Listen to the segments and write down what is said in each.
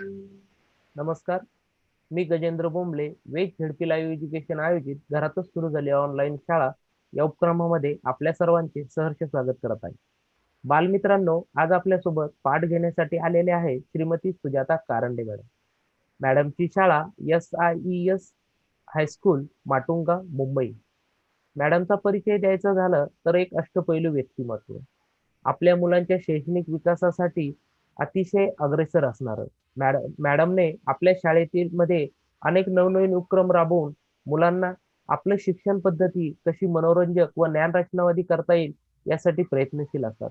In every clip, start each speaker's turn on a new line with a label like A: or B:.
A: नमस्कार. मी गजेंद्र बोंबले वेग ZP live education आयोजित घरातच सुरू झाली ऑनलाईन शाळा. या उपक्रमामध्ये आपल्या सर्वांचे सहर्ष स्वागत करत आहे. बालमित्रांनो आज आपल्यासोबत पाठ घेण्यासाठी आलेले आहे श्रीमती सुजाता कारंडे मॅडम. मॅडमची शाळा S I E S high school Matunga Mumbai. मॅडमचा परिचय द्यायचा झालं तर एक अष्टपैलू व्यक्तिमत्व आपल्या मुलांच्या शैक्षणिक विकासासाठी अतिशय अग्रेसर असणार. मॅडम मॅडमने आपल्या शाळेतील मध्ये अनेक नवनवीन उपक्रम राबवून मुलांना आपलं शिक्षण पद्धती कशी मनोरंजक व ज्ञान रचनावादी करता येईल यासाठी प्रयत्नशील असतात.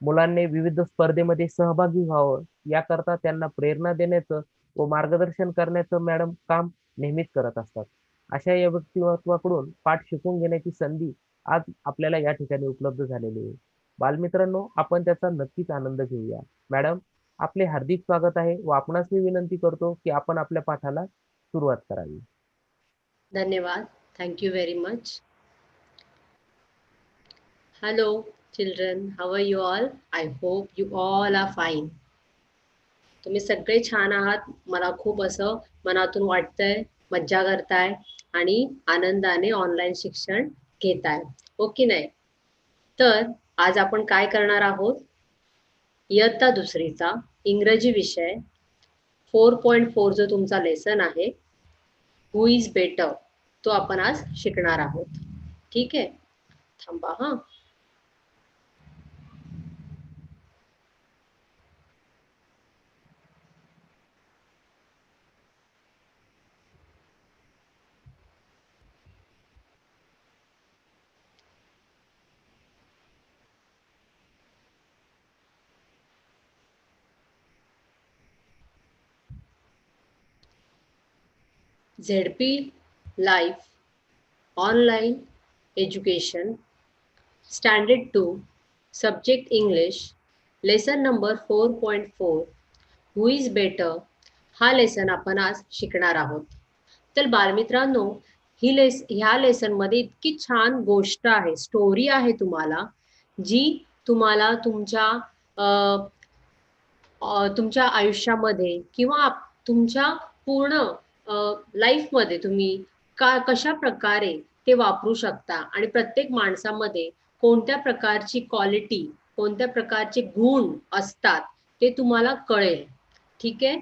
A: मुलांनी विविध स्पर्धेमध्ये सहभागी व्हावं याकरता त्यांना प्रेरणा देण्याचं व मार्गदर्शन करण्याचं मॅडम काम नेहमीच करत असतात. अशा या व्यक्तिमत्वाकडून पाठ शिकून घेण्याची संधी आज आपल्याला या ठिकाणी उपलब्ध झालेली आहे. बालमित्रांनो आपण त्याचा नक्कीच आनंद घेऊया. मॅडम आपले हार्दिक स्वागत आहे. व आपणास मी विनंती करतो की आपण आपल्या पाठाला सुरुवात करावी.
B: धन्यवाद. Thank you very much hello children how are you all I hope you all are fine तुम्ही सगळे छान आहात. मला खूप असं मनातून वाटतंय मज्जा करताय आणि आनंदाने ऑनलाईन शिक्षण घेताय. हो ओके नाही? तर आज आपण काय करणार आहोत? इयत्ता दुसरीचा इंग्रजी विषय फोर पॉईंट फोर जो तुमचा लेसन आहे हु इज बेटर तो आपण आज शिकणार आहोत. ठीक आहे? थांबा हां. ZP life online education standard two subject English lesson number four point four who is better हा लेसन आपण आज शिकणार आहोत. तर बालमित्रांनो ही लेस ह्या लेसनमध्ये इतकी छान गोष्ट आहे स्टोरी आहे तुम्हाला जी तुम्हाला तुमच्या तुमच्या आयुष्यामध्ये किंवा तुमच्या पूर्ण लाईफमध्ये तुम्ही का कशा प्रकारे ते वापरू शकता? आणि प्रत्येक माणसामध्ये कोणत्या प्रकारची क्वालिटी कोणत्या प्रकारचे गुण असतात ते तुम्हाला कळेल. ठीक आहे?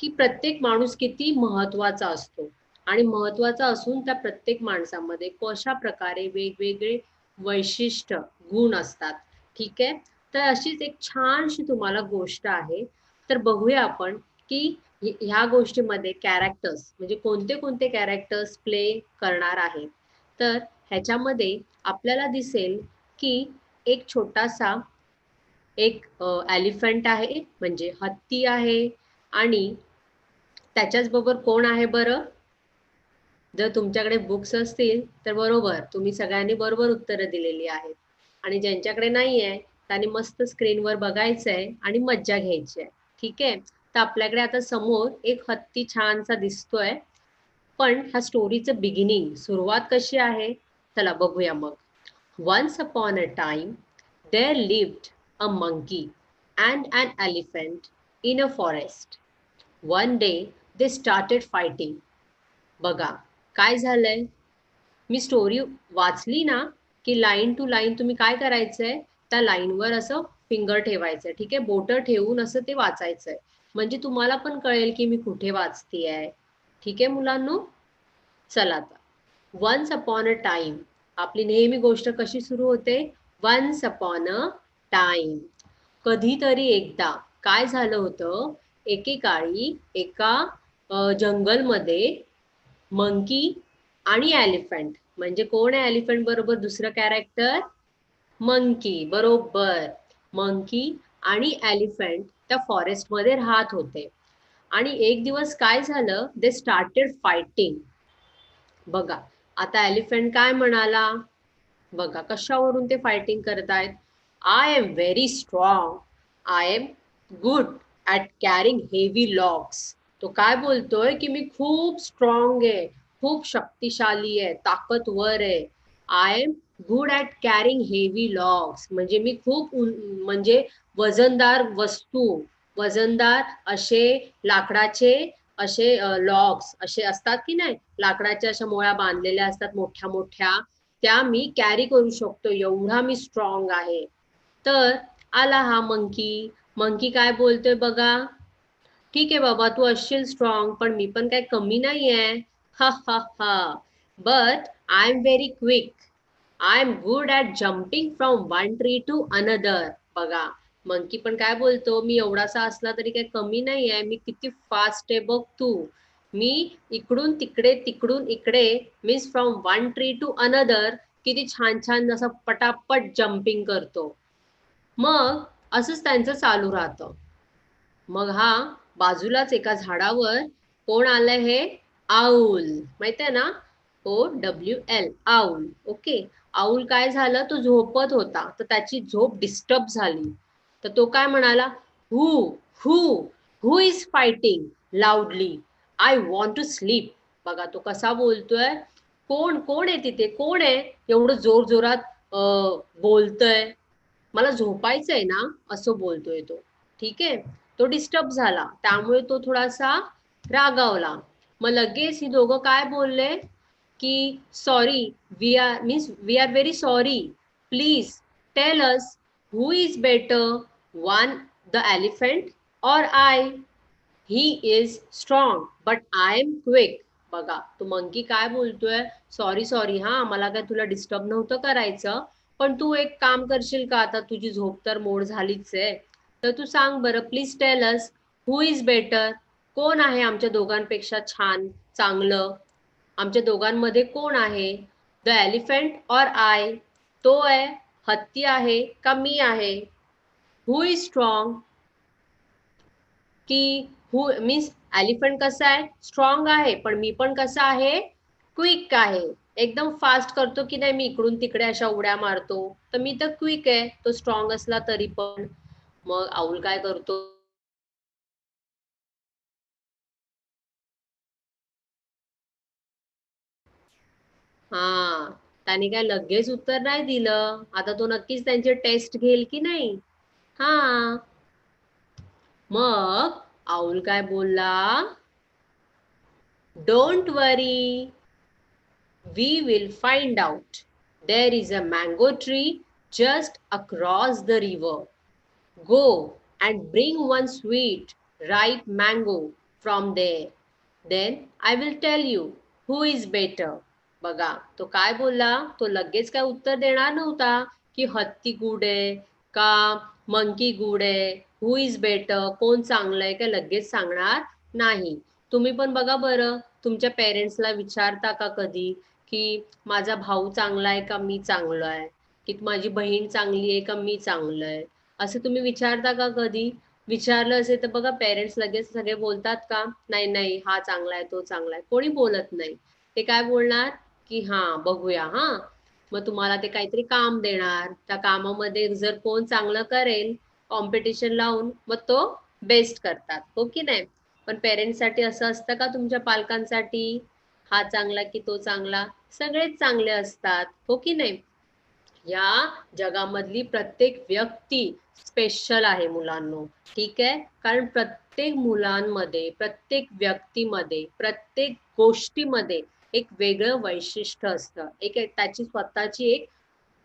B: की प्रत्येक माणूस किती महत्त्वाचा असतो. आणि महत्त्वाचा असून त्या प्रत्येक माणसामध्ये कशा प्रकारे वेगवेगळे वैशिष्ट्य गुण असतात. ठीक आहे? तर अशीच एक छानशी तुम्हाला गोष्ट आहे. तर बघूया आपण की ह्या गोष्टीमध्ये कॅरेक्टर्स म्हणजे कोणते कोणते कॅरेक्टर्स प्ले करणार आहेत? तर ह्याच्यामध्ये आपल्याला दिसेल की एक छोटासा एक एलिफंट आहे म्हणजे हत्ती आहे आणि त्याच्याच बरोबर कोण आहे बरं? जर तुमच्याकडे बुक्स असतील तर बरोबर तुम्ही सगळ्यांनी बरोबर उत्तरं दिलेली आहेत. आणि ज्यांच्याकडे नाही आहे त्यांनी मस्त स्क्रीनवर बघायचं आहे आणि मज्जा घ्यायची आहे ठीक? आहे तर आपल्याकडे आता समोर एक हत्ती छानसा दिसतोय. पण ह्या स्टोरीचं बिगिनिंग सुरुवात कशी आहे? चला बघूया मग. Once upon a time there lived a monkey and an elephant in a forest one day they started fighting बघा काय झालंय? मी स्टोरी वाचली ना की लाईन टू लाईन तुम्ही काय करायचंय? त्या लाईनवर असं फिंगर ठेवायचंय. ठीक आहे? बोट ठेवून असं ते वाचायचंय. म्हणजे तुम्हाला पण कळेल की मी कुठे वाचते आहे ठीक आहे मुलांनो? चला आता. वन्स अपॉन अ टाइम आपली नेहमी गोष्ट कशी सुरू होते? वन्स अपॉन अ टाइम कधीतरी एकदा. काय झालं होतं? एकेकाळी एका जंगलमध्ये मंकी आणि एलिफंट. म्हणजे कोण आहे एलिफंट बरोबर दुसरं कॅरेक्टर मंकी. बरोबर. मंकी आणि एलिफंट त्या फॉरेस्टमध्ये राहत होते. आणि एक दिवस काय झालं? दे स्टार्टेड फायटिंग बघा आता एलिफंट काय म्हणाला? बघा कशावरून ते फायटिंग करतायत? I am very strong I am good at carrying heavy logs तो काय बोलतोय? की मी खूप स्ट्रॉंग आहे. खूप शक्तिशाली आहे. ताकदवर आहे. I am good at carrying heavy logs म्हणजे मी खूप म्हणजे वजनदार वस्तू वजनदार असे लाकडाचे असे लॉग्स असे असतात की नाही? लाकडाच्या अशा मोळ्या बांधलेल्या असतात मोठ्या मोठ्या. त्या मी कॅरी करू शकतो. एवढा मी स्ट्रॉंग आहे. तर आला हा मंकी मंकी काय बोलतोय बघा? ठीक आहे बाबा तू असशील स्ट्रॉंग पण मी पण काय कमी नाही आहे हा हा हा. But I am very quick I am good at jumping from one tree to another बघा मंकी पण काय बोलतो? मी एवढासा असला तरी काही कमी नाही आहे मी किती फास्ट आहे बघ तू. मी इकडून तिकडे तिकडून इकडे means from one tree to another किती छान छान असं पटापट जम्पिंग करतो. मग असंच त्यांचं चालू राहतं. मग हा बाजूलाच एका झाडावर कोण आलंय हे? आऊल. माहीत आहे ना? O W L owl. Okay owl काय झालं? तो झोपत होता. तर त्याची झोप डिस्टर्ब झाली. तर तो काय म्हणाला? Who who who is fighting loudly I want to sleep बघा तो कसा बोलतोय? कोण कोण आहे तिथे? कोण आहे? एवढं जोर जोरात बोलतय. मला झोपायचंय ना? असं बोलतोय तो. ठीक आहे? तो डिस्टर्ब झाला. त्यामुळे तो थोडासा रागावला. मग लगेच ही दोघं काय बोलले? की sorry we are means we are very sorry please tell us who is better one the elephant और I he is strong but I am quick बघा तो मंकी काय बोलतोय? सॉरी सॉरी हा मला काय तुला डिस्टर्ब नव्हतं करायचं? पण तू एक काम करशील का? आता तुझी झोप तर मोड झालीच आहे. तर तू सांग बरं please tell us who is better कोण आहे आमच्या दोघांपेक्षा छान चांगलं? आमच्या दोघांमध्ये कोण आहे? द एलिफंट और आय तो आहे हत्ती आहे का मी आहे? हु इज स्ट्रॉंग की हु मीन्स एलिफंट कसा आहे? स्ट्रॉंग आहे पण मी पण कसं आहे? क्विक आहे. एकदम फास्ट करतो की नाही मी इकडून तिकडे अशा उड्या मारतो. तर मी तर क्विक आहे. तो स्ट्रॉंग असला तरी पण. मग आऊल काय करतो? हा. त्याने काय लगेच उत्तर नाही दिलं? आता तो नक्कीच त्यांची टेस्ट घेईल की नाही? हा. मग आऊल काय बोलला? Don't worry we will find out there is a mango tree just across the river go and bring one sweet ripe mango from there. Then I will tell you who is better. बघा तो काय बोलला? तो लगेच काय उत्तर देणार नव्हता की हत्ती गुड आहे का मंकी गुड आहे? हु इज बेटर कोण चांगलं आहे का लगेच सांगणार नाही. तुम्ही पण बघा बरं तुमच्या पेरेंट्सला विचारता का कधी की माझा भाऊ चांगला आहे का मी चांगलो आहे? की माझी बहीण चांगली आहे का मी चांगलं आहे? असं तुम्ही विचारता का कधी? विचारलं असेल तर बघा पेरेंट्स लगेच सगळे बोलतात का? नाही नाही हा चांगला आहे तो चांगला आहे. कोणी बोलत नाही. ते काय बोलणार? की हा बघूया हा. मग तुम्हाला ते काहीतरी काम देणार. त्या कामामध्ये जर कोण चांगलं करेल कॉम्पिटिशन लावून मग तो बेस्ट करतात. हो की नाही? पण पेरेंट्ससाठी असं असतं का तुमच्या पालकांसाठी? हा चांगला की तो चांगला? सगळेच चांगले असतात. हो की नाही? या जगामधली प्रत्येक व्यक्ती स्पेशल आहे मुलांनो. ठीक आहे? कारण प्रत्येक मुलांमध्ये प्रत्येक व्यक्तीमध्ये प्रत्येक गोष्टीमध्ये एक वेगळं वैशिष्ट्य असतं. एक त्याची स्वतःची एक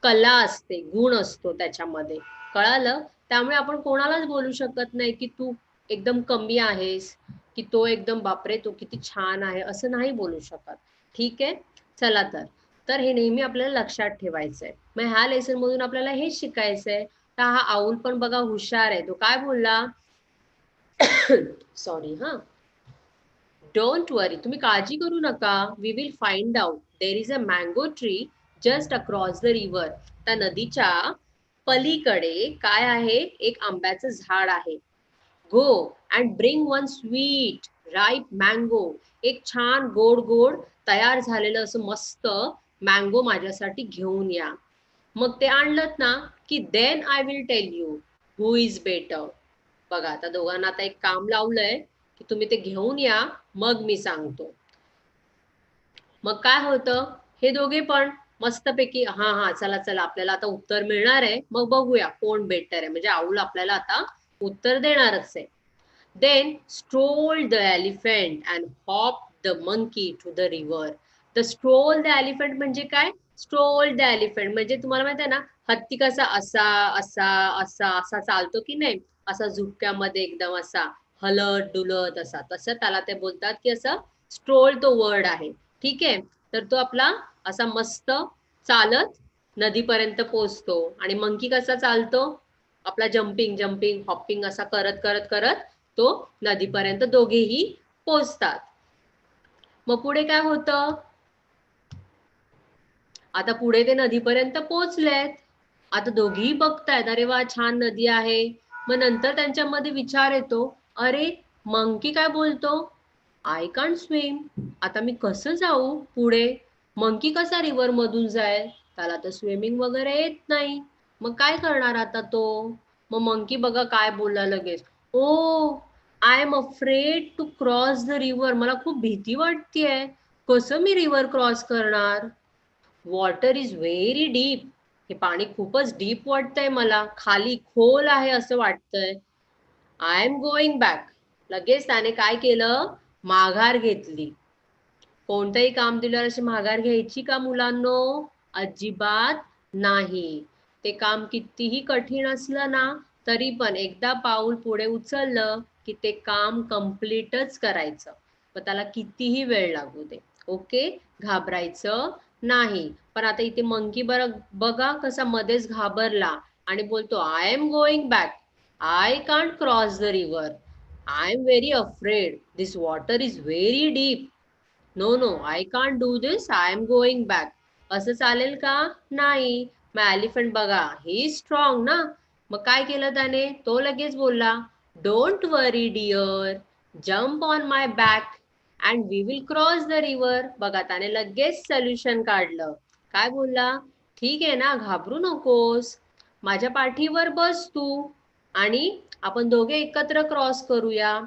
B: कला असते गुण असतो त्याच्यामध्ये. कळालं? त्यामुळे आपण कोणालाच बोलू शकत नाही की तू एकदम कमी आहेस की तो एकदम बापरे तो किती छान आहे असं नाही बोलू शकत. ठीक आहे? चला तर. तर हे नेहमी आपल्याला लक्षात ठेवायचंय. मग ह्या लेसन मधून आपल्याला हेच शिकायचंय. तर हा आऊल पण बघा हुशार आहे. तो काय बोलला? सॉरी हा. डोंट वरी तुम्ही काळजी करू नका. We will find out there is a mango tree just across the river त्या नदीच्या पलीकडे काय आहे? एक आंब्याचं झाड आहे. Go and bring one sweet ripe mango एक छान गोड गोड तयार झालेलं असं मस्त मँगो माझ्यासाठी घेऊन या. मग ते आणलं ना की then I will tell you who is better बघा आता दोघांना आता एक काम लावलंय. की तुम्ही ते घेऊन या मग मी सांगतो. मग काय होतं? हे दोघे पण मस्तपैकी हा हा चला चला आपल्याला आता उत्तर मिळणार आहे. मग बघूया कोण बेटर आहे. म्हणजे आऊल आपल्याला आता उत्तर देणारच आहे. Then stroll the elephant and hop the monkey to the river the stroll the elephant म्हणजे काय? स्ट्रोल द एलिफंट म्हणजे तुम्हाला माहीत आहे ना हत्ती कसा असा असा असा असा चालतो की नाही? असा झुपक्यामध्ये एकदम असा. हलत डुलत असा. तसं त्याला ते बोलतात की असं स्ट्रोल तो वर्ड आहे. ठीक आहे? तर तो आपला असा मस्त चालत नदीपर्यंत पोचतो आणि मंकी कसा चालतो? आपला जम्पिंग जम्पिंग हॉपिंग असा करत करत करत तो नदीपर्यंत दोघेही पोचतात मग पुढे काय होतं? आता पुढे ते नदीपर्यंत पोचलेत आता दोघेही बघतायत. अरे वा छान नदी आहे. मग नंतर त्यांच्यामध्ये विचार येतो. अरे मंकी काय बोलतो? आय कांट स्विम आता मी कसं जाऊ पुढे? मंकी कसा रिव्हर मधून जाईल? त्याला तर स्विमिंग वगैरे येत नाही. मग काय करणार आता तो? मग मंकी बघा काय बोलला लगेच. ओ I am afraid to cross the river मला खूप भीती वाटतेय. कसं मी रिव्हर क्रॉस करणार? वॉटर इज व्हेरी डीप हे पाणी खूपच डीप वाटतंय मला. खाली खोल आहे असं वाटतंय. आय एम गोईंग बॅक लगेच त्याने काय केलं? माघार घेतली. कोणतंही काम दिल्यावर अशी माघार घ्यायची का मुलांनो? अजिबात नाही. ते काम कितीही कठीण असलं ना तरी पण एकदा पाऊल पुढे उचललं की ते काम कम्प्लीटच करायचं. मग त्याला कितीही वेळ लागू दे. ओके? घाबरायचं नाही. पण आता इथे मंकी बर बघा कसा मध्येच घाबरला आणि बोलतो I am going back I can't cross the river I am very afraid this water is very deep no no I can't do this I am going back असं चालेल का? नाही. मग एलिफंट बघा. ही स्ट्रॉंग ना? मग काय केलं त्याने? तो लगेच बोलला don't worry dear jump on my back and we will cross the river बघा त्याने लगेच सोल्युशन काढलं. काय बोलला? ठीक आहे ना? घाबरू नकोस. माझ्या पाठीवर बस तू. आणि आपण दोघे एकत्र क्रॉस करूया.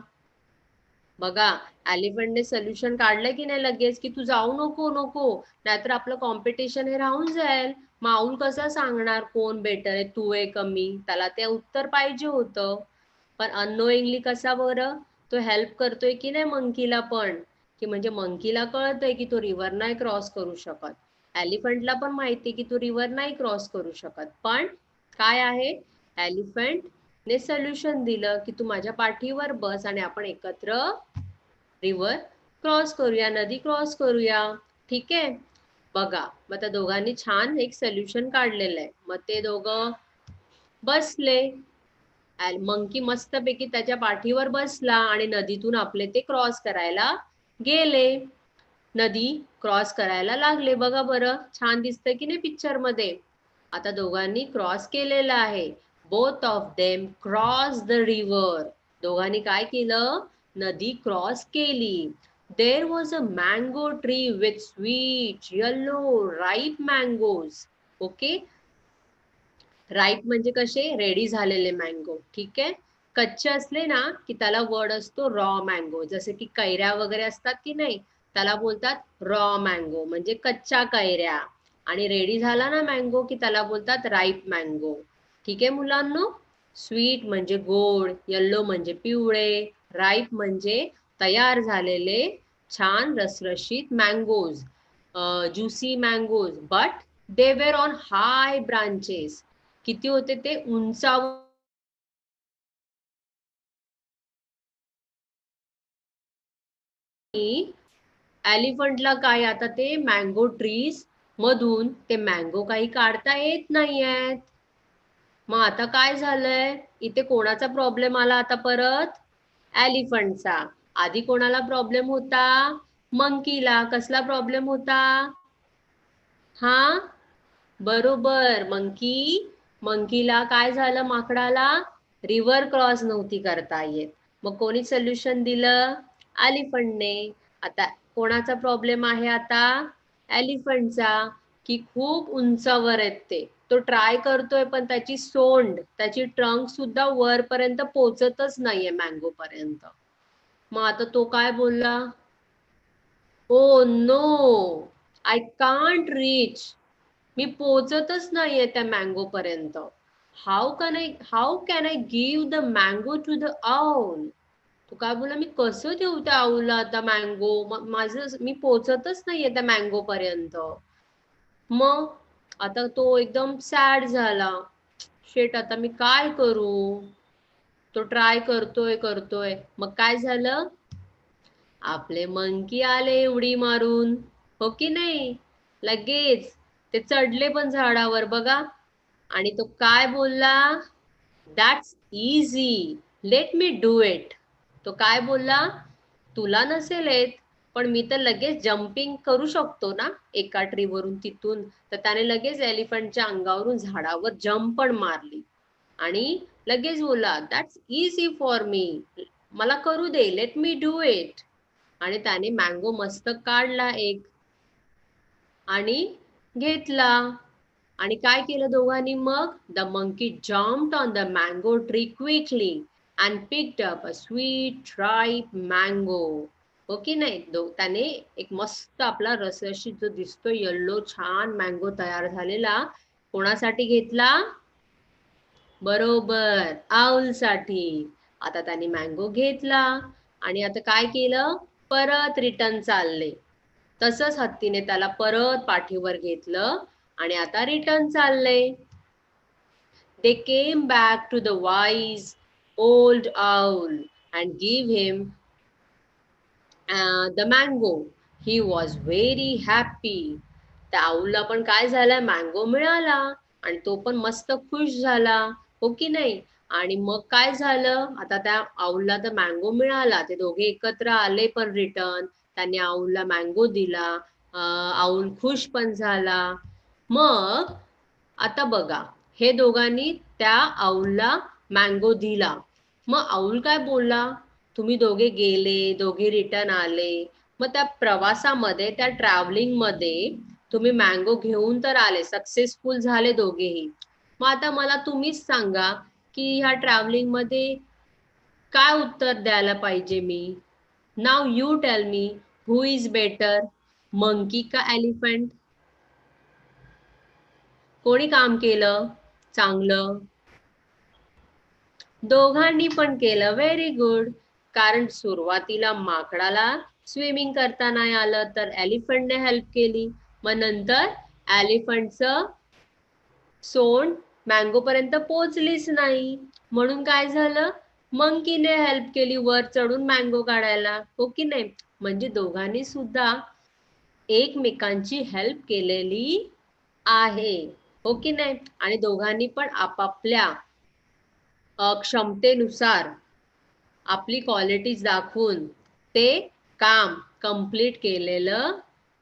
B: बघा एलिफंटने सोल्युशन काढलं की नाही लगेच? की तू जाऊ नको नको. नाहीतर आपलं कॉम्पिटिशन हे राहून जाईल. माऊल कसा सांगणार कोण बेटर आहे तू आहे कमी त्याला ते उत्तर पाहिजे होतं. पण अननोईंगली कसा बरं? तो हेल्प करतोय की नाही मंकीला पण? की म्हणजे मंकीला कळतंय की तो रिव्हर नाही क्रॉस करू शकत. एलिफंटला पण माहिती की तो रिव्हर नाही क्रॉस करू शकत. पण काय आहे? एलिफंट ने सोल्युशन दिलं की तू माझ्या पाठीवर बस आणि आपण एकत्र रिव्हर क्रॉस करूया नदी क्रॉस करूया. ठीक आहे? बघा मग त्या दोघांनी छान एक सोल्युशन काढलेलं आहे. मग ते दोघं बसले. मंकी मस्तपैकी त्याच्या पाठीवर बसला आणि नदीतून आपले ते क्रॉस करायला गेले. नदी क्रॉस करायला लागले. बघा बरं छान दिसतं की नाही पिक्चरमध्ये? आता दोघांनी क्रॉस केलेला आहे. Both of them cross the river दोघांनी काय केलं? नदी क्रॉस केली. There was a mango tree with sweet yellow ripe mangoes okay ripe म्हणजे कसे? रेडी झालेले मँगो ठीक आहे? कच्चे असले ना की त्याला वर्ड असतो रॉ मँगो जसे की कैऱ्या वगैरे असतात की नाही त्याला बोलतात रॉ मँगो म्हणजे कच्च्या कैऱ्या. आणि रेडी झाला ना मँगो की त्याला बोलतात राईप मँगो ठीक आहे मुलांनो? स्वीट म्हणजे गोड येल्लो म्हणजे पिवळे राईप म्हणजे तयार झालेले छान रसरशीत mangoes juicy mangoes but they were on high branches किती होते ते? उंचावर. एलिफंटला काय आता ते? मँगो ट्रीज मधून ते मँगो काही काढता येत नाहीयेत. मग आता काय झालंय? इथे कोणाचा प्रॉब्लेम आला आता परत? एलिफंटचा आधी कोणाला प्रॉब्लेम होता? मंकीला कसला प्रॉब्लेम होता? हा? बरोबर. मंकी मंकीला काय झालं माकडाला? रिव्हर क्रॉस नव्हती करता येत. मग कोणी सोल्युशन दिलं? एलिफंटने आता कोणाचा प्रॉब्लेम आहे आता? एलिफंटचा की खूप उंचावर आहेत ते. तो ट्राय करतोय पण त्याची सोंड त्याची ट्रंक सुद्धा वरपर्यंत पोचतच नाहीये मँगो पर्यंत. मग आता तो काय बोलला? Oh no I can't reach मी पोचतच नाहीये त्या मँगो पर्यंत. How can I how can I give the mango to the owl तो काय बोला मी कसं देऊ त्या आऊला आता मँगो माझं मी पोचतच नाहीये त्या मँगो पर्यंत. मग आता तो एकदम सॅड झाला. शेट आता मी काय करू? तो ट्राय करतोय करतोय. मग काय झालं? आपले मंकी आले उडी मारून. हो की नाही? लगेच. ते चढले पण झाडावर बघा. आणि तो काय बोलला? That's easy let me do it तो काय बोलला? तुला नसेल येत. पण मी तर लगेच जम्पिंग करू शकतो ना एका ट्रीवरून तिथून. तर त्याने लगेच एलिफंटच्या अंगावरून झाडावर जम्प पण मारली. आणि लगेच बोला दॅट्स इझी फॉर मी मला करू दे. लेट मी डू इट आणि त्याने मँगो मस्त काढला एक. आणि घेतला. आणि काय केलं दोघांनी मग? The monkey jumped on the mango tree quickly and picked up a sweet ripe mango हो की नाही? त्याने एक मस्त आपला रसरशीत जो दिसतो येल्लो छान मँगो तयार झालेला कोणासाठी घेतला? बरोबर आऊलसाठी. आता त्याने मँगो घेतला. आणि आता काय केलं? परत रिटर्न चालले. तसंच हत्तीने त्याला परत पाठीवर घेतलं आणि आता रिटर्न चालले. They came back to the wise old owl and give him the mango he was very happy. त्या आऊलला पण काय झालं? मँगो मिळाला. आणि तो पण मस्त खुश झाला. हो की नाही? आणि मग काय झालं? आता त्या आऊलला तर मँगो मिळाला. ते दोघे एकत्र आले पण रिटर्न त्यांनी आऊलला मँगो दिला. Uh, आऊल खुश पण झाला. मग आता बघा. हे दोघांनी त्या आऊलला मँगो दिला. मग आऊल काय बोलला? तुम्ही दोघे गेले दोघे रिटर्न आले मग त्या प्रवासामध्ये त्या ट्रॅव्हलिंगमध्ये तुम्ही मँगो घेऊन तर आले सक्सेसफुल झाले दोघेही. मग आता मला तुम्हीच सांगा की ह्या ट्रॅव्हलिंगमध्ये काय उत्तर द्यायला पाहिजे मी? Now you tell me who is better monkey का एलिफंट कोणी काम केलं? चांगलं. दोघांनी पण केलं. व्हेरी गुड कारण सुरुवातीला माकडाला स्विमिंग करता नाही आलं तर एलिफंटने हेल्प केली. मग नंतर एलिफंटचं सोंड मँगो पर्यंत पोचलीच नाही. म्हणून काय झालं? मंकीने हेल्प केली वर चढून मँगो काढायला. हो की नाही? म्हणजे दोघांनी सुद्धा एकमेकांची हेल्प केलेली आहे. हो की नाही? आणि दोघांनी पण आपापल्या क्षमतेनुसार आपली क्वालिटीज दाखवून ते काम कंप्लीट केलेलं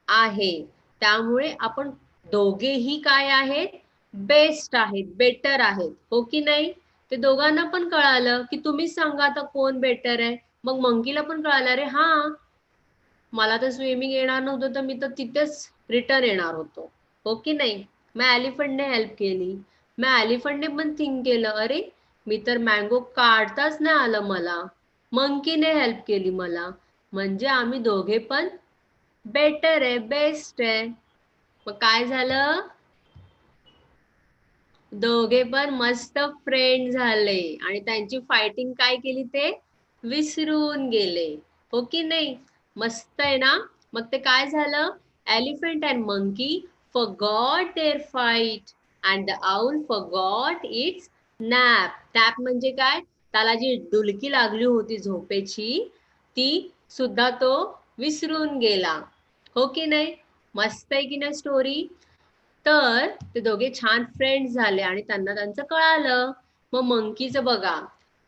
B: आहे. त्यामुळे आपण दोघेही काय आहेत? बेस्ट आहेत बेटर आहेत. हो की नाही? ते दोघांना पण कळालं की तुम्हीच सांगा आता कोण बेटर आहे. मग मंकीला पण कळालं अरे हा मला तर स्विमिंग येणार नव्हतं तर मी तर तिथेच रिटर्न येणार होतो. हो की नाही? मग एलिफंटने हेल्प केली. मग एलिफंटने पण थिंक केलं अरे मी तर मँगो काढताच नाही आलं मला. मंकीने हेल्प केली मला. म्हणजे आम्ही दोघे पण बेटर आहे बेस्ट आहे. मग काय झालं? दोघे पण मस्त फ्रेंड झाले. आणि त्यांची फायटिंग काय केली ते? विसरून गेले. हो की नाही? मस्त आहे ना? मग ते काय झालं? Elephant and monkey forgot their fight and the owl forgot its nap tap म्हणजे काय? त्याला जी डुलकी लागली होती झोपेची ती सुद्धा तो विसरून गेला. हो की नाही? मस्त आहे की नाही स्टोरी तर ते दोघे छान फ्रेंड्स झाले आणि त्यांना त्यांचं कळालं. मग मंकीचं बघा.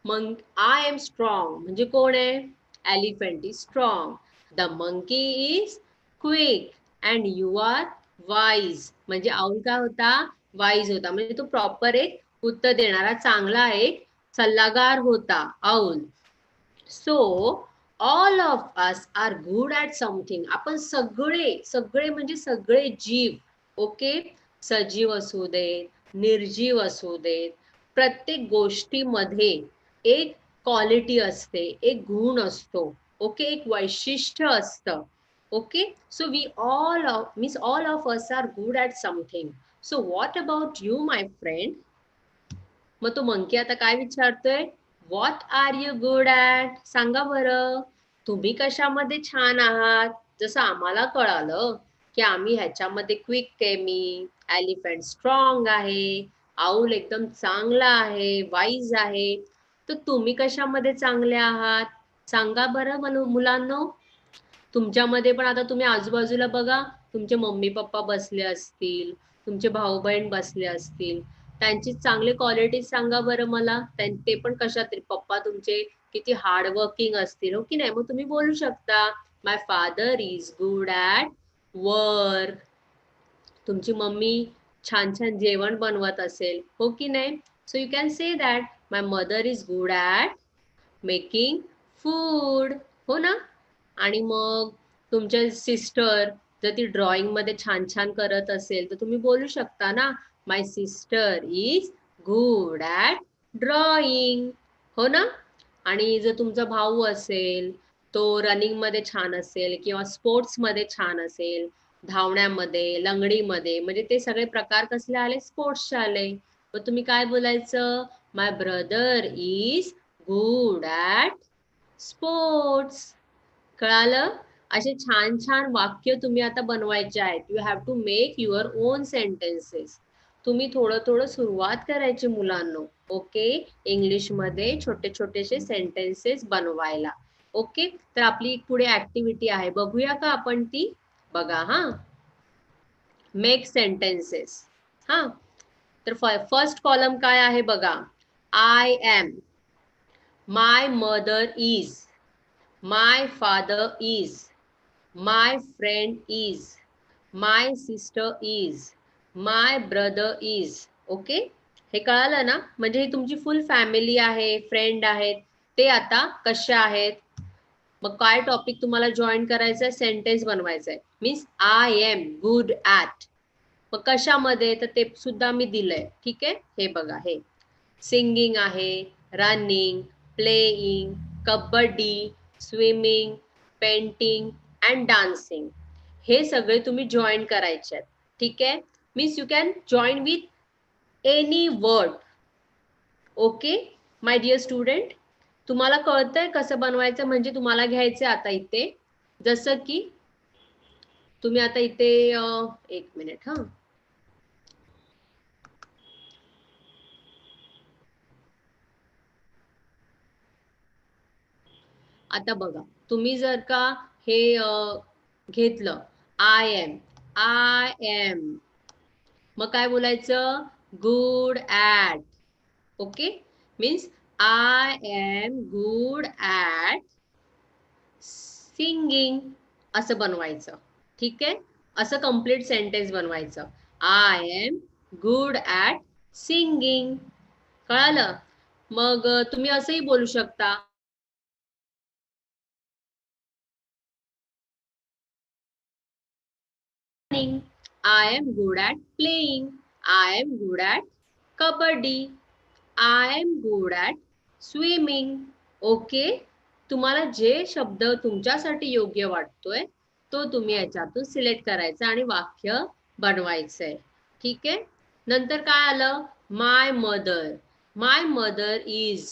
B: मंक आय एम स्ट्रॉंग म्हणजे कोण आहे? Elephant is strong the monkey is quick and you are wise म्हणजे आऊल काय होता? वाईज होता. म्हणजे तो प्रॉपर एक उत्तर देणारा चांगला एक सल्लागार होता owl so all of us are good at something आपण सगळे सगळे म्हणजे सगळे जीव ओके? सजीव असू देत निर्जीव असू देत प्रत्येक गोष्टीमध्ये एक क्वालिटी असते एक गुण असतो ओके? एक वैशिष्ट्य असतं okay? So we all of means all of us are good at something so what about you my friend मग तो मंकी आता काय विचारतोय? What are you good at सांगा बरं. तुम्ही कशामध्ये छान आहात? जसं आम्हाला कळालं की आम्ही ह्याच्यामध्ये क्विक आहे मी एलिफंट स्ट्रॉंग आहे आऊल एकदम चांगला आहे वाईज आहे. तर तुम्ही कशामध्ये चांगले आहात? सांगा बरं मनु मुलांनो. तुमच्यामध्ये पण आता तुम्ही आजूबाजूला बघा. तुमचे मम्मी पप्पा बसले असतील. तुमचे भाऊ बहीण बसले असतील. त्यांची चांगली क्वालिटी सांगा बरं मला. ते पण कशा तरी पप्पा तुमचे किती हार्ड वर्किंग असतील हो की नाही? मग तुम्ही बोलू शकता. My father is good at work तुमची मम्मी छान छान जेवण बनवत असेल हो की नाही? So you can say that my mother is good at making food हो ना? आणि मग तुमच्या सिस्टर जर ती ड्रॉइंगमध्ये छान छान करत असेल तर तुम्ही बोलू शकता ना? My sister is good at drawing हो ना? आणि जर तुमचा भाऊ असेल तो रनिंगमध्ये छान असेल किंवा स्पोर्ट्समध्ये छान असेल धावण्यामध्ये लंगडीमध्ये म्हणजे ते सगळे प्रकार कसले आले? स्पोर्ट्सचे आले. मग तुम्ही काय बोलायचं? My brother is good at sports कळालं? असे छान छान वाक्य तुम्ही आता बनवायचे आहेत. You have to make your own sentences तुम्ही थोडं थोडं सुरुवात करायची मुलांनो ओके? इंग्लिशमध्ये छोटे छोटेसे सेंटेन्सेस बनवायला ओके? तर आपली पुढे ऍक्टिव्हिटी आहे. बघूया का आपण ती? बघा हा. मेक सेंटेन्सेस हा. तर फर्स्ट कॉलम काय आहे बघा? I am my mother is my father is my friend is my sister is my brother is okay हे कळालं ना? म्हणजे ही तुमची फुल फॅमिली आहे फ्रेंड आहेत. ते आता कशा आहेत? मग काय टॉपिक तुम्हाला जॉईन करायचं आहे सेंटेन्स बनवायचं आहे means I am good at मग कशामध्ये? तर ते सुद्धा मी दिलंय. ठीक आहे? हे बघा हे. सिंगिंग आहे running playing kabaddi swimming painting and dancing हे सगळे तुम्ही जॉईन करायचे आहेत. ठीक आहे? Means you can join with any word okay my dear student तुम्हाला कळतंय कसं बनवायचं? म्हणजे तुम्हाला घ्यायचं आता इथे. जसं की तुम्ही आता इथे एक मिनिट हा. आता बघा तुम्ही जर का हे घेतलं आय एम आय एम मग काय बोलायचं? Good at okay means I am good at singing असं बनवायचं. ठीक आहे? असं कंप्लीट सेंटेन्स बनवायचं. I am good at singing कळालं? मग तुम्ही असंही बोलू शकता. I am good at playing. I am good at kabaddi. I am good at swimming. Okay तुम्हाला जे शब्द तुमच्यासाठी योग्य वाटतोय तो तुम्ही याच्यातून सिलेक्ट करायचा आणि वाक्य बनवायचंय. ठीक? आहे नंतर काय आलं? My mother my mother is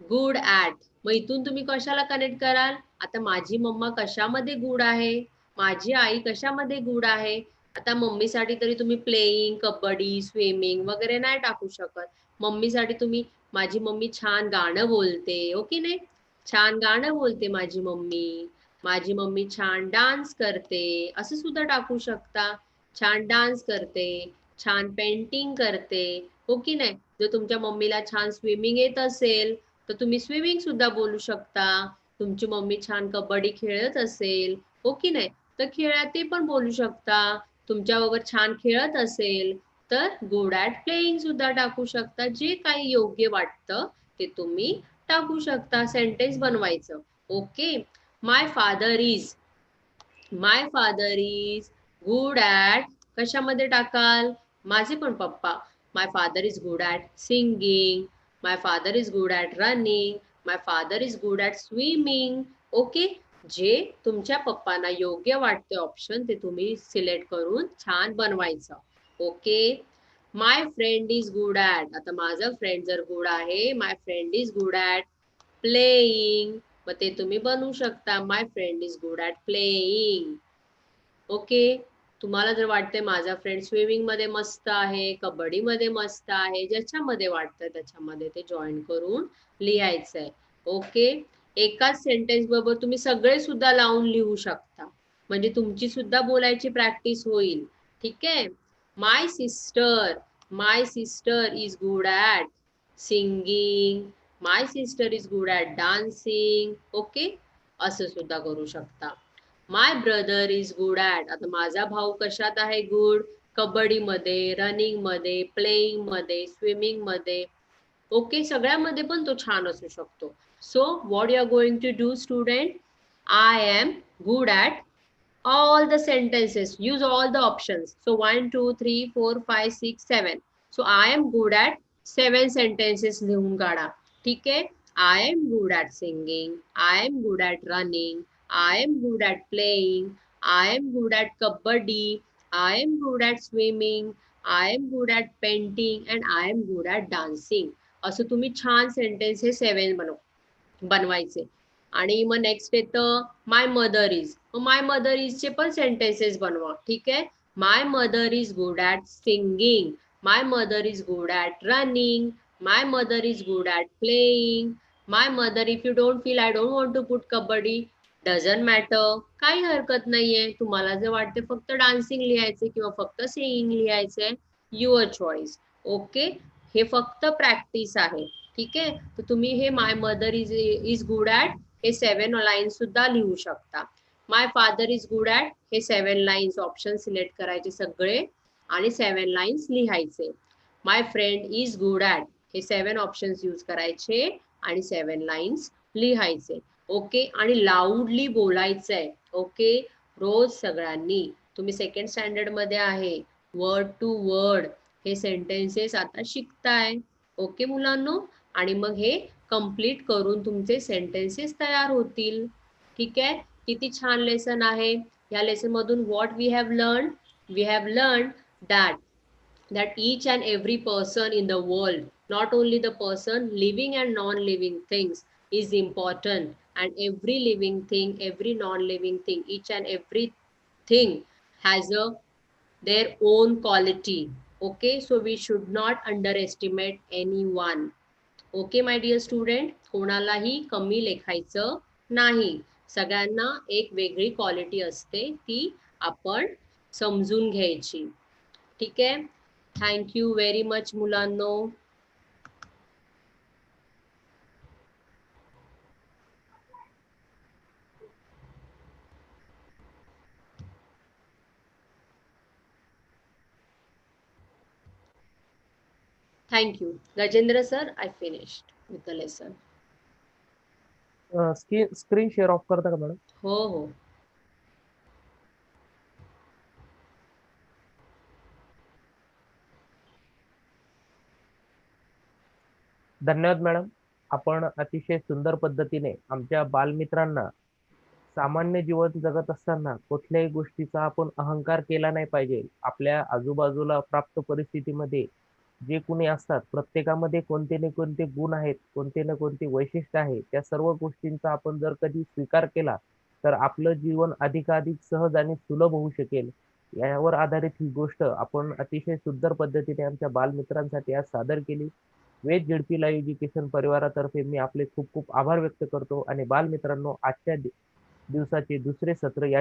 B: good at मग इथून तुम्ही कशाला कनेक्ट कराल? आता माझी मम्मा कशामध्ये गुड आहे? माझी आई कशामध्ये गुड आहे? आता मम्मीसाठी तरी तुम्ही प्लेईंग कबड्डी स्विमिंग वगैरे नाही टाकू शकत. मम्मीसाठी तुम्ही माझी मम्मी छान गाणं बोलते हो नाही? छान गाणं बोलते माझी मम्मी. माझी मम्मी छान डान्स करते. असं सुद्धा टाकू शकता. छान डान्स करते छान पेंटिंग करते हो की नाही? जर तुमच्या मम्मीला छान स्विमिंग येत असेल तर तुम्ही स्विमिंग सुद्धा बोलू शकता. तुमची मम्मी छान कबड्डी खेळत असेल हो की नाही? तर खेळात ते पण बोलू शकता. तुमच्याबरोबर छान खेळत असेल तर गुड ॲट प्लेईंग सुद्धा टाकू शकता. जे काही योग्य वाटतं ते तुम्ही टाकू शकता. सेंटेन्स बनवायचं. Okay my father is my father is good at कशामध्ये टाकाल? माझे पण पप्पा. My father is good at singing my father is good at running my father is good at swimming okay जे तुमच्या पप्पांना योग्य वाटते ऑप्शन ते तुम्ही सिलेक्ट करून छान बनवायचं. Okay my friend is good at आता माझा फ्रेंड जर गुड आहे my friend is good at playing मग ते तुम्ही बनवू शकता. My friend is good at playing okay तुम्हाला जर वाटतंय माझा फ्रेंड स्विमिंगमध्ये मस्त आहे कबड्डी मध्ये मस्त आहे ज्याच्यामध्ये वाटतंय त्याच्यामध्ये ते जॉईन करून लिहायचंय. ओके एकाच सेंटेन्स बरोबर तुम्ही सगळे सुद्धा लावून लिहू शकता. म्हणजे तुमची सुद्धा बोलायची प्रॅक्टिस होईल. ठीक आहे? My sister my sister is good at singing my sister is good at dancing okay असं सुद्धा करू शकता. My brother is good at आता माझा भाऊ कशात आहे गुड कबड्डीमध्ये रनिंगमध्ये स्विमिंगमध्ये स्विमिंगमध्ये. ओके सगळ्यामध्ये पण तो छान असू शकतो. So what you are going to do student? I am good at all the sentences use all the options so one two three four five six seven so i am good at seven sentences लिहून काढा ठीक आहे i am good at singing i am good at running i am good at playing i am good at kabaddi i am good at swimming i am good at painting and i am good at dancing असं तुम्ही छान sentence हे सेवन बनव बनवायचे. आणि मग next येतं my mother is my mother इजचे पण सेंटेन्सेस बनवा. ठीक आहे? My mother is good at singing my mother is good at running my mother is good at playing my mother if you don't feel I don't want to put kabaddi doesn't matter काही हरकत नाहीये. तुम्हाला जे वाटते फक्त dancing लिहायचे किंवा फक्त सिंगिंग लिहायचंय युअर चॉईस ओके हे फक्त प्रॅक्टिस आहे. ठीक आहे? तर तुम्ही हे my mother is is good at हे सेवन लाईन्स सुद्धा लिहू शकता. My father is good at हे सेवन लाईन्स ऑप्शन सिलेक्ट करायचे सगळे आणि सेवन लाईन्स लिहायचे. My friend is good at हे सेवन ऑप्शन्स यूज करायचे आणि सेवन लाईन्स लिहायचे. ओके आणि लाऊडली बोलायचंय. ओके रोज सगळ्यांनी. तुम्ही सेकंड स्टँडर्डमध्ये आहे. वर्ड टू वर्ड हे सेंटेन्सेस आता शिकताय. ओके मुलांनो? आणि मग हे कंप्लीट करून तुमचे सेंटेन्सेस तयार होतील. ठीक आहे? किती छान लेसन आहे. या लेसन मधून what we have learn we have learn that that each and every person in the world not only the person living and non living things is important and every living thing every non living thing each and every thing has a their own quality okay so we should not underestimate any one okay my dear student कोणालाही कमी लेखायचं नाही. सगळ्यांना एक वेगळी quality असते ती आपण समजून घ्यायची. ठीक आहे? थँक्यू व्हेरी मच मुलांनो. Thank you Gajendra sir I finished with the lesson
A: screen screen share off करता का मॅडम
B: हो हो.
A: धन्यवाद मॅडम आपण अतिशय सुंदर पद्धतीने आमच्या बालमित्रांना सामान्य जीवन जगत असताना कुठल्याही गोष्टीचा आपण अहंकार केला नाही पाहिजे. आपल्या आजूबाजूला प्राप्त परिस्थितीमध्ये जे कुणी असतात प्रत्येकामध्ये कोणते ना कोणते गुण आहेत कोणते ना कोणते वैशिष्ट्य आहे त्या सर्व गोष्टींचा आपण जर कधी स्वीकार केला तर आपलं जीवन अधिकाधिक सहज आणि सुलभ होऊ शकेल. यावर आधारित ही गोष्ट आपण अतिशय सुंदर पद्धतीने आमच्या बालमित्रांसाठी आज सादर केली. वेद झिडपीला एज्युकेशन परिवारातर्फे मी आपले खूप खूप आभार व्यक्त करतो आणि बालमित्रांनो आजच्या दिवसाचे दुसरे सत्र या